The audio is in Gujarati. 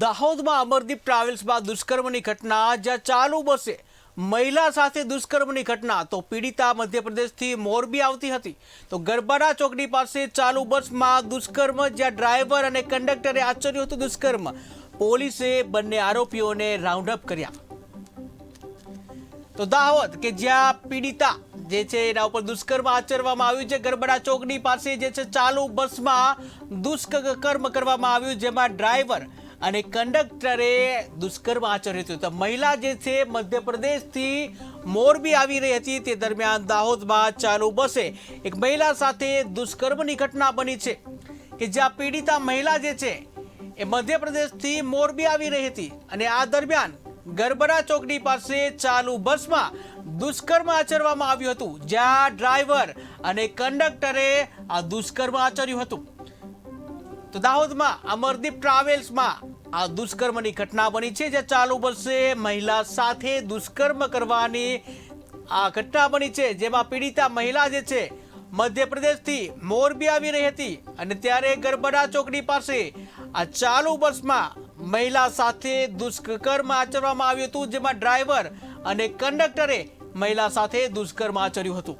દાહોદમાં અમરદીપ ટ્રાવેલ્સમાં દુષ્કર્મની ઘટના, જ્યાં ચાલુ બસે મહિલા સાથે દુષ્કર્મની ઘટના, તો પીડિતા મધ્યપ્રદેશથી મોરબી આવતી હતી. તો ગરબાડા ચોકડી પાસે ચાલુ બસમાં દુષ્કર્મ, જ્યાં ડ્રાઈવર અને કંડક્ટરે આચર્યું હતું દુષ્કર્મ. પોલીસે બંને આરોપીઓને રાઉન્ડ અપ કર્યા. તો દાહોદ, કે જ્યાં પીડિતા જે છે એના ઉપર દુષ્કર્મ આચરવામાં આવ્યું છે ગરબડા ચોકડી પાસે જે છે ચાલુ બસમાં દુષ્કર્મ કરવામાં આવ્યું, જેમાં ડ્રાઈવર અને કંડક્ટરે દુષ્કર્મ આચર્યું હતું. તો મહિલા જે છે, મધ્યપ્રદેશથી મોરબી આવી રહી હતી. તે દરમિયાન દાહોદમાં ચાલુ બસે એક મહિલા સાથે દુષ્કર્મની ઘટના બની છે કે જ્યાં પીડિતા મહિલા જે છે, એ મધ્યપ્રદેશથી મોરબી આવી રહી હતી. અને આ દરમિયાન ગરબડા ચોકડી પાસે ચાલુ બસમાં દુષ્કર્મ આચરવામાં આવ્યું હતું. જ્યાં ડ્રાઈવર અને કંડક્ટરે આ દુષ્કર્મ આચર્યું હતું. તો દાહોદમાં, અમરદીપ ટ્રાવેલ્સમાં આ દુષ્કર્મની ઘટના બની છે, જે ચાલુ બસે મહિલા સાથે દુષ્કર્મ કરવાની આ ઘટના બની છે, જેમાં પીડિતા મહિલા જે છે, મધ્યપ્રદેશથી મોરબી આવી રહી હતી અને ત્યારે ગરબડા ચોકડી પાસે આ ચાલુ બસમાં મહિલા સાથે દુષ્કર્મ આચરવામાં આવ્યું હતું, જેમાં ડ્રાઈવર અને કંડક્ટરે મહિલા સાથે દુષ્કર્મ આચર્યું હતું.